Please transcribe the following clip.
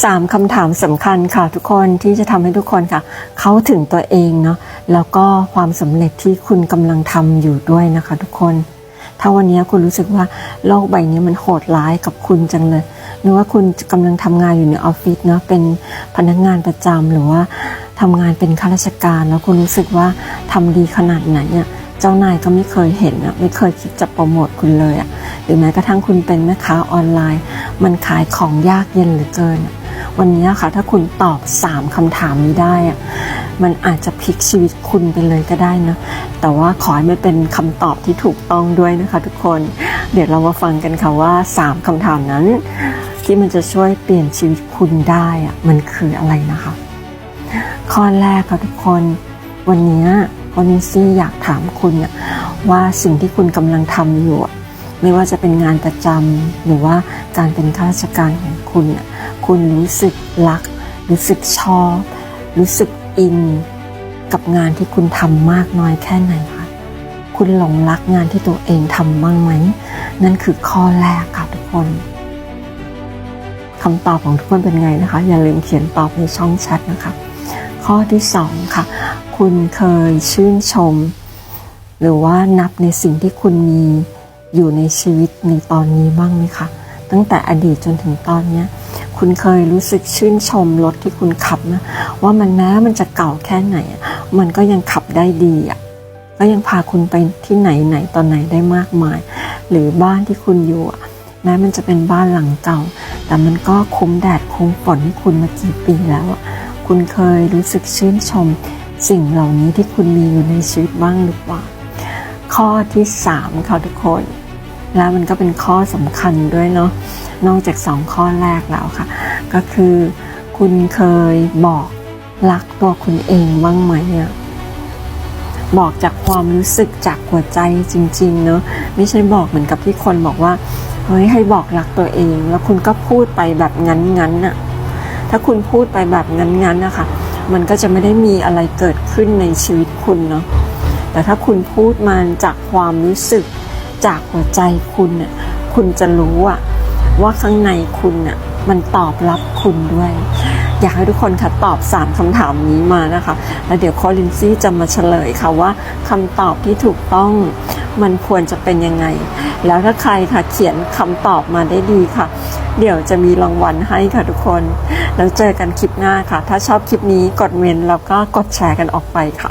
สามคำถามสำคัญค่ะทุกคนที่จะทำให้ทุกคนค่ะ เข้าถึงตัวเองเนาะแล้วก็ความสำเร็จที่คุณกำลังทำอยู่ด้วยนะคะ ทุกคน ถ้าวันนี้คุณรู้สึกว่าโลกใบนี้มันโหดร้ายกับคุณจังเลยหรือว่าคุณกำลังทำงานอยู่ในออฟฟิศเนาะเป็นพนักงานประจำหรือว่าทำงานเป็นข้าราชการ แล้วคุณรู้สึกว่าทำดีขนาดไหนเนี่ยเจ้านายก็ไม่เคยเห็นอะไม่เคยคิดจะโปรโมทคุณเลยอะหรือแม้กระทั่งคุณเป็นแม่ค้าออนไลน์ มันขายของยากเย็นเหลือเกินอะ วันนี้ค่ะ ถ้าคุณตอบ 3คำถามนี้ได้ มันอาจจะพลิกชีวิตคุณไปเลยก็ได้นะ แต่ว่าขอให้ไม่เป็นคำตอบที่ถูกต้องด้วยนะคะ ทุกคน เดี๋ยวเรามาฟังกันค่ะว่า 3คำถามนั้น ที่มันจะช่วยเปลี่ยนชีวิตคุณได้อะมันคืออะไรนะคะ ข้อแรกค่ะทุกคน วันนี้วอนิซี่อยากถามคุณว่าสิ่งที่คุณกำลังทำอยู่ ไม่ว่าจะเป็นงานประจำหรือว่าการเป็นข้าราชการของคุณ คุณรู้สึกรัก รู้สึกชอบ รู้สึกอิน กับงานที่คุณทำมากน้อยแค่ไหนคะคุณหลงรักงานที่ตัวเองทำบ้างไหม นั่นคือข้อแรกค่ะทุกคนคำตอบของทุกคนเป็นไงนะคะ อย่าลืมเขียนตอบในช่องแชทนะคะ ข้อที่สองค่ะ คุณเคยชื่นชม หรือว่านับในสิ่งที่คุณมี อยู่ในชีวิตในตอนนี้บ้างไหมคะตั้งแต่อดีตจนถึงตอนเนี้ยคุณเคยรู้สึกชื่นชมรถที่คุณขับนะว่ามันแม้มันจะเก่าแค่ไหน มันก็ยังขับได้ดีอะก็ยังพาคุณไปที่ไหนไหนตอนไหนได้มากมาย หรือบ้านที่คุณอยู่อะแม้มันจะเป็นบ้านหลังเก่า แต่มันก็คุ้มแดดคุ้มฝนให้คุณมากี่ปีแล้วคุณเคยรู้สึกชื่นชม สิ่งเหล่านี้ที่คุณมีอยู่ในชีวิตบ้างหรือเปล่าข้อที่สามค่ะทุกคน แล้วมันก็เป็นข้อสำคัญด้วยเนาะนอกจากสองข้อแรกแล้วค่ะ ก็คือคุณเคยบอกรักตัวคุณเองบ้างไหมอะบอกจากความรู้สึกจากหัวใจจริง ๆ เนาะไม่ใช่บอกเหมือนกับที่คนบอกว่าเฮ้ยให้บอกรักตัวเอง แล้วคุณก็พูดไปแบบงั้นๆน่ะถ้าคุณพูดไปแบบงั้นๆนะคะมันก็จะไม่ได้มีอะไรเกิดขึ้นในชีวิตคุณเนาะแต่ถ้าคุณพูดมาจากความรู้สึก จากหัวใจคุณน่ะคุณจะรู้อะว่าข้างในคุณน่ะมันตอบรับคุณด้วย อยากให้ทุกคนค่ะตอบสามคำถามนี้มานะคะ แล้วเดี๋ยวคอลินซี่จะมาเฉลยค่ะว่าคำตอบที่ถูกต้องมันควรจะเป็นยังไง แล้วถ้าใครค่ะเขียนคำตอบมาได้ดีค่ะ เดี๋ยวจะมีรางวัลให้ค่ะทุกคน แล้วเจอกันคลิปหน้าค่ะ ถ้าชอบคลิปนี้กดเมนแล้วก็กดแชร์กันออกไปค่ะ